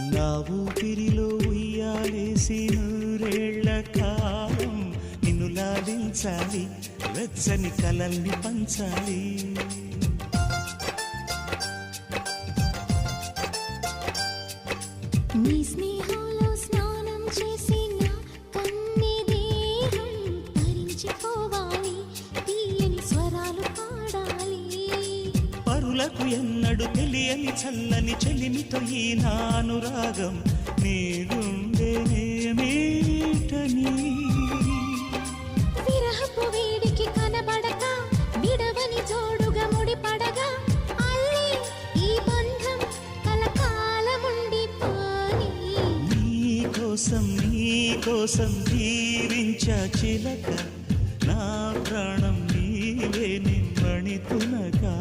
నా ఊపిరిలో ఉయ్యాలేసి నూరేళ్ళ కాలం. నిన్ను లాభించాలి వెచ్చని కలల్ని పంచాలి. నీ స్నేహం పరులకు ఎన్నడు తెలియని చల్లని చెలిమితో ఈ నానురాగం నీ గుండెనేమీటని విరహపు వేడికి కనబడక విడవని జోడుగా ముడిపడగా అల్లే ఈ బంధం కలకాలముండిపోని నీ కోసం నీ కోసం జీవించా చిలక నా ప్రాణం నీవే నిమ్మణి తునగా